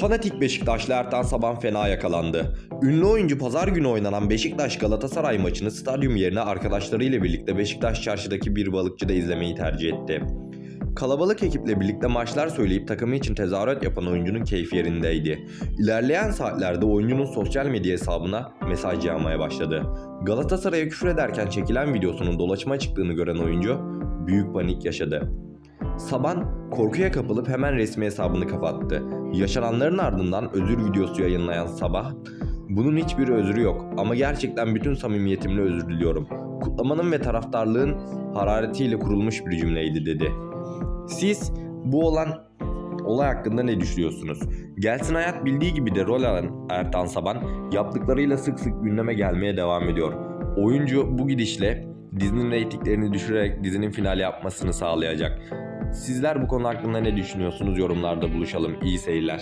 Fanatik Beşiktaşlı Ertan Saban fena yakalandı. Ünlü oyuncu pazar günü oynanan Beşiktaş Galatasaray maçını stadyum yerine arkadaşlarıyla birlikte Beşiktaş çarşıdaki bir balıkçıda izlemeyi tercih etti. Kalabalık ekiple birlikte maçlar söyleyip takımı için tezahürat yapan oyuncunun keyfi yerindeydi. İlerleyen saatlerde oyuncunun sosyal medya hesabına mesaj yağmaya başladı. Galatasaray'a küfür ederken çekilen videosunun dolaşıma çıktığını gören oyuncu büyük panik yaşadı. Saban korkuya kapılıp hemen resmi hesabını kapattı. Yaşananların ardından özür videosu yayınlayan Sabah, bunun hiçbir özrü yok ama gerçekten bütün samimiyetimle özür diliyorum. Kutlamanın ve taraftarlığın hararetiyle kurulmuş bir cümleydi dedi. Siz bu olan olay hakkında ne düşünüyorsunuz? Gelsin Hayat bildiği gibi de rol alan Ertan Saban yaptıklarıyla sık sık gündeme gelmeye devam ediyor. Oyuncu bu gidişle dizinin reytinglerini düşürerek dizinin finali yapmasını sağlayacak. Sizler bu konu hakkında ne düşünüyorsunuz? Yorumlarda buluşalım. İyi seyirler.